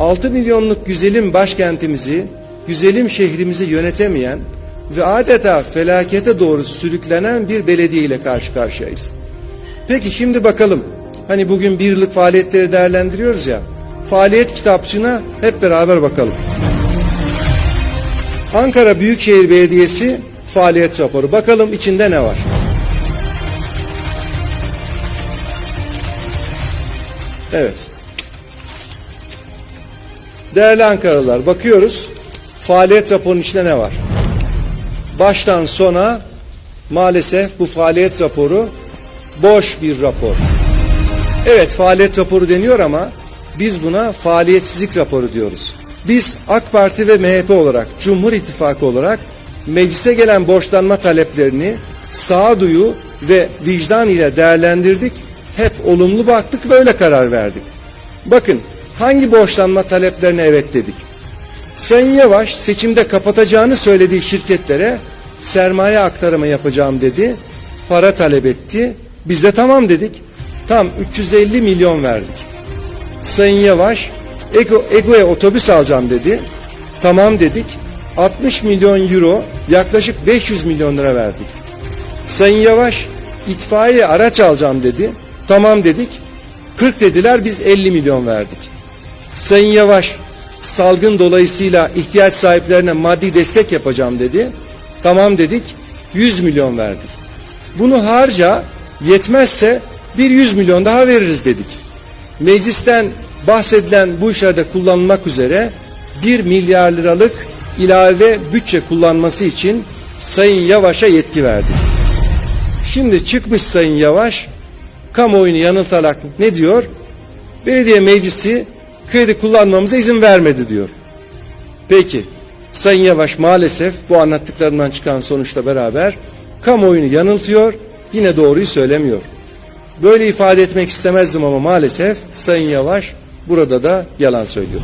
6 milyonluk güzelim başkentimizi, güzelim şehrimizi yönetemeyen ve adeta felakete doğru sürüklenen bir belediye ile karşı karşıyayız. Peki şimdi bakalım. Hani bugün bir yıllık faaliyetleri değerlendiriyoruz ya. Faaliyet kitapçığına hep beraber bakalım. Ankara Büyükşehir Belediyesi faaliyet raporu. Bakalım içinde ne var? Evet. Değerli Ankaralılar bakıyoruz. Faaliyet raporunun içinde ne var? Baştan sona maalesef bu faaliyet raporu boş bir rapor. Evet faaliyet raporu deniyor ama biz buna faaliyetsizlik raporu diyoruz. Biz AK Parti ve MHP olarak, Cumhur İttifakı olarak meclise gelen borçlanma taleplerini sağduyu ve vicdan ile değerlendirdik. Hep olumlu baktık ve öyle karar verdik. Bakın hangi borçlanma taleplerine evet dedik. Sayın Yavaş seçimde kapatacağını söylediği şirketlere sermaye aktarımı yapacağım dedi. Para talep etti. Biz de tamam dedik. Tam 350 milyon verdik. Sayın Yavaş Ego, Ego'ya otobüs alacağım dedi. Tamam dedik. 60 milyon euro yaklaşık 500 milyon lira verdik. Sayın Yavaş itfaiye araç alacağım dedi. Tamam dedik. 40 dediler biz 50 milyon verdik. Sayın Yavaş salgın dolayısıyla ihtiyaç sahiplerine maddi destek yapacağım dedi. Tamam dedik 100 milyon verdik. Bunu harca yetmezse bir 100 milyon daha veririz dedik. Meclisten bahsedilen bu işlerde kullanılmak üzere 1 milyar liralık ilave bütçe kullanması için Sayın Yavaş'a yetki verdik. Şimdi çıkmış Sayın Yavaş kamuoyunu yanıltarak ne diyor? Belediye meclisi kredi kullanmamıza izin vermedi diyor. Peki Sayın Yavaş maalesef bu anlattıklarından çıkan sonuçla beraber kamuoyunu yanıltıyor, yine doğruyu söylemiyor. Böyle ifade etmek istemezdim ama maalesef Sayın Yavaş burada da yalan söylüyor.